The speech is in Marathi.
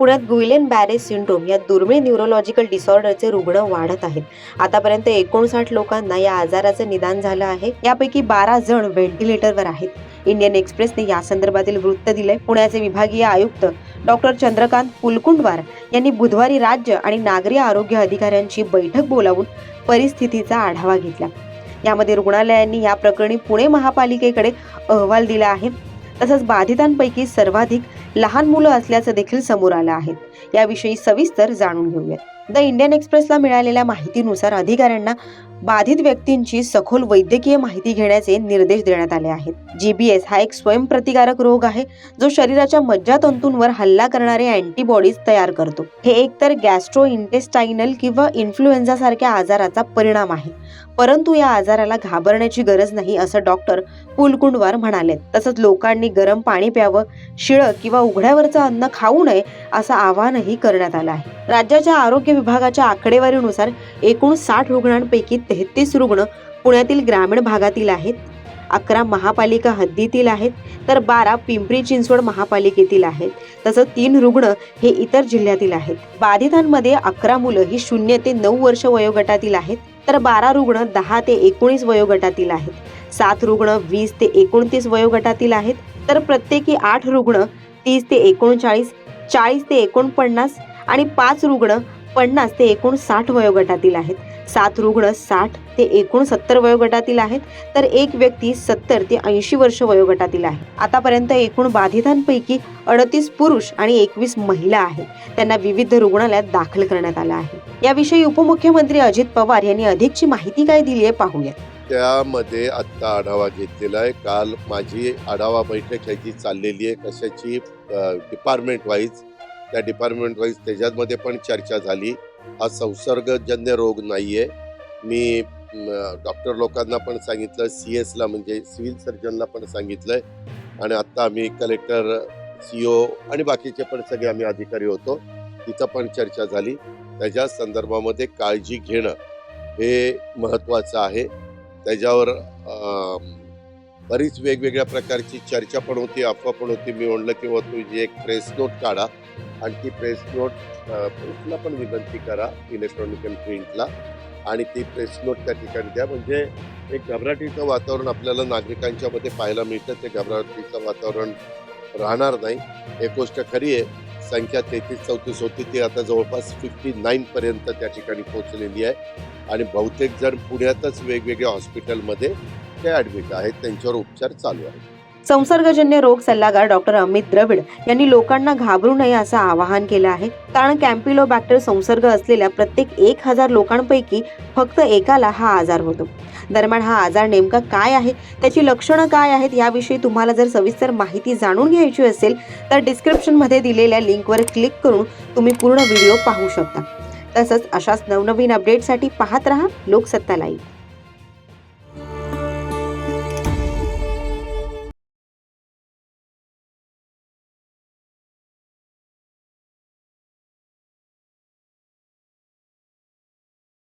पुण्यात गुइलेन बॅरे सिंड्रोम या दुर्मिळ न्यूरोलॉजिकल डिसऑर्डरचे रुग्ण वाढत आहेत. आतापर्यंत एकोणसाठ लोकांना या आजाराचं निदान झालं आहे. यापैकी बारा जण व्हेंटिलेटरवर आहेत. इंडियन एक्सप्रेसने या संदर्भातील वृत्त दिलंय. पुण्याचे विभागीय आयुक्त डॉक्टर चंद्रकांत पुलकुंडवार यांनी बुधवारी राज्य आणि नागरी आरोग्य अधिकाऱ्यांची बैठक बोलावून परिस्थितीचा आढावा घेतला. यामध्ये रुग्णालयांनी या प्रकरणी पुणे महापालिकेकडे अहवाल दिला आहे. तसंच बाधितांपैकी सर्वाधिक लहान मुलं असल्याचं देखील समोर आलं आहे. याविषयी सविस्तर जाणून घेऊयात. द इंडियन एक्सप्रेसला मिळालेल्या माहितीनुसार अधिकाऱ्यांना बाधित व्यक्तींची सखोल वैद्यकीय माहिती घेण्याचे निर्देश देण्यात आले आहेत. जीबीएस हा एक स्वयंप्रतिकारक रोग आहे जो शरीराच्या मज्जातंतूंवर हल्ला करणारे अँटीबॉडीज तयार करतो. हे एकतर गॅस्ट्रो इंटेस्टाइनल किंवा इन्फ्लुएन्झा सारख्या आजाराचा परिणाम आहे. परंतु या आजाराला घाबरण्याची गरज नाही असं डॉक्टर पुलकुंडवार म्हणाले तसंच लोकांनी गरम पाणी प्यावं शिळं किंवा उघड्यावरचं अन्न खाऊ नये असं आवाहनही करण्यात आलं आहे. राज्याच्या आरोग्य विभागाच्या आकडेवारीनुसार एकूण साठ रुग्णांपैकी तेहतीस रुग्ण पुण्यातील ग्रामीण भागातील आहेत. अकरा महापालिका हद्दीतील आहेत तर बारा पिंपरी चिंचवड महापालिकेतील आहेत. तसंच तीन रुग्ण हे इतर जिल्ह्यातील आहेत. बाधितांमध्ये अकरा मुलं ही शून्य ते नऊ वर्ष वयोगटातील आहेत तर बारा रुग्ण दहा ते एकोणीस वयोगटातील आहेत. सात रुग्ण वीस ते एकोणतीस वयोगटातील आहेत तर प्रत्येकी आठ रुग्ण तीस ते एकोणचाळीस चाळीस ते एकोणपन्नास आणि पाच रुग्ण पन्नास ते एकोणसाठ वयोगटातील आहेत. सात रुग्ण साठ ते एकोणसत्तर वयोगटातील आहेत. तर एक व्यक्ती सत्तर ते ऐंशी वर्ष वयोगटातील आहे. आतापर्यंत एकूण बाधितांपैकी अडतीस पुरुष आणि एकवीस महिला आहेत त्यांना विविध रुग्णालयात दाखल करण्यात आलं आहे. याविषयी उपमुख्यमंत्री अजित पवार यांनी अधिकची माहिती काय दिली आहे पाहूया त्यामध्ये आत्ता आढावा घेतलेला आहे. काल माझी आढावा बैठक ह्याची चाललेली आहे. कशाची डिपार्टमेंट वाईज त्या डिपार्टमेंट वाईज त्याच्यामध्ये पण चर्चा झाली. हा संसर्गजन्य रोग नाही आहे मी डॉक्टर लोकांना पण सांगितलं सी एसला म्हणजे सिव्हिल सर्जनला पण सांगितलं आहे आणि आत्ता आम्ही कलेक्टर सी ओ आणि बाकीचे पण सगळे आम्ही अधिकारी होतो. तिथं पण चर्चा झाली. त्याच्या संदर्भामध्ये काळजी घेणं हे महत्त्वाचं आहे. त्याच्यावर बरीच वेगवेगळ्या प्रकारची चर्चा पण होती अफवा पण होती. मी म्हणलं की तुझी एक प्रेस नोट काढा आणि ती प्रेस नोट प्रिंटला पण विनंती करा इलेक्ट्रॉनिकल प्रिंटला आणि ती प्रेस नोट त्या ठिकाणी द्या. म्हणजे एक घबराटीचं वातावरण आपल्याला नागरिकांच्या मध्ये पाहायला मिळतं. ते घबराटीचं वातावरण राहणार नाही. एक गोष्ट खरी आहे संख्या तेहतीस चौतीस होती ती आता जवळपास फिफ्टी नाईन पर्यंत त्या ठिकाणी पोहोचलेली आहे. आणि बहुतेक जण पुण्यातच वेगवेगळ्या हॉस्पिटलमध्ये ते ॲडमिट आहेत. त्यांच्यावर उपचार चालू आहेत. संसर्गजन्य रोग सल्लागार डॉक्टर अमित द्रविड यांनी लोकांना घाबरू नये असं आवाहन केलं आहे. कारण कॅम्पिलोबॅक्टर संसर्ग असलेल्या प्रत्येक एक हजार लोकांपैकी फक्त एकाला हा आजार होतो. दरम्यान हा आजार नेमका काय आहे? त्याची लक्षणं काय आहेत? याविषयी तुम्हाला जर सविस्तर माहिती जाणून घ्यायची असेल तर डिस्क्रिप्शनमध्ये दिलेल्या लिंकवर क्लिक करून तुम्ही पूर्ण व्हिडिओ पाहू शकता. तसंच अशाच नवनवीन अपडेटसाठी पाहत रहा लोकसत्ता लाईव्ह.